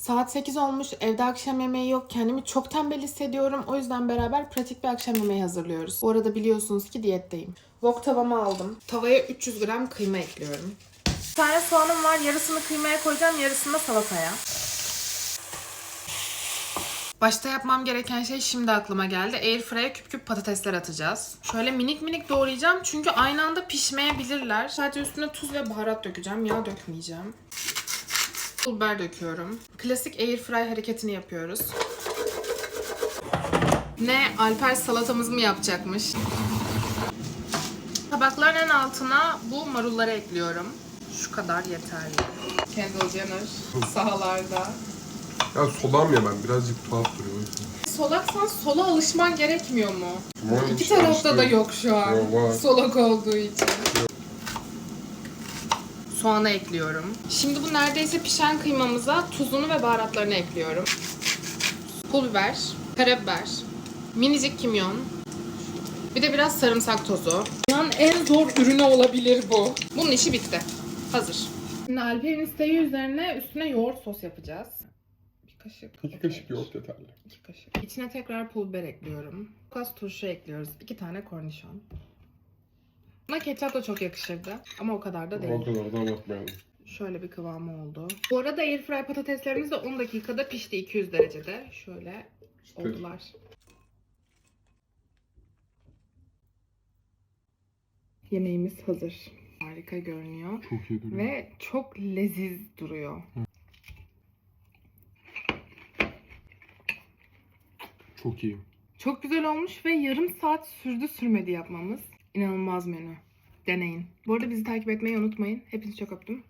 Saat 8 olmuş, evde akşam yemeği yok. Kendimi çok tembel hissediyorum. O yüzden beraber pratik bir akşam yemeği hazırlıyoruz. Bu arada biliyorsunuz ki diyetteyim. Wok tavamı aldım. Tavaya 300 gram kıyma ekliyorum. Bir tane soğanım var. Yarısını kıymaya koyacağım, yarısını da salataya. Başta yapmam gereken şey şimdi aklıma geldi. Airfryer'e küp küp patatesler atacağız. Şöyle minik minik doğrayacağım çünkü aynı anda pişmeyebilirler. Sadece üstüne tuz ve baharat dökeceğim. Yağ dökmeyeceğim. Pul biber döküyorum. Klasik airfry hareketini yapıyoruz. Ne? Alper salatamızı mı yapacakmış? Tabakların en altına bu marulları ekliyorum. Şu kadar yeterli. Kendall Jenner sahalarda. Ya solam ya ben birazcık tuhaf duruyor. o yüzden. Solaksan sola alışman gerekmiyor mu? Tamam, İki işte tarafta da alıştım. yok şu an. Yok, var. Solak olduğu için. Soğanı ekliyorum. Şimdi bu neredeyse pişen kıymamıza tuzunu ve baharatlarını ekliyorum. Pul biber, karabiber, minicik kimyon, bir de biraz sarımsak tozu. Dünyanın en zor ürünü olabilir bu. Bunun işi bitti. Hazır. Şimdi Alper'in isteği üzerine üstüne yoğurt sos yapacağız. Bir kaşık. İki kaşık yoğurt yeterli. İki kaşık. İçine tekrar pul biber ekliyorum. Kas turşu ekliyoruz. İki tane kornişon. Buna ketçap da çok yakışırdı. Ama o kadar da O değil. kadar da abartmayalım. Şöyle bir kıvamı oldu. Bu arada airfry patateslerimiz de 10 dakikada pişti 200 derecede. Şöyle İşte oldular. Yemeğimiz hazır. Harika görünüyor. çok iyi duruyor. Ve çok leziz duruyor. Çok iyi. Çok güzel olmuş ve yarım saat sürdü sürmedi yapmamız. İnanılmaz menü. Deneyin. Bu arada bizi takip etmeyi unutmayın. Hepinizi çok öptüm.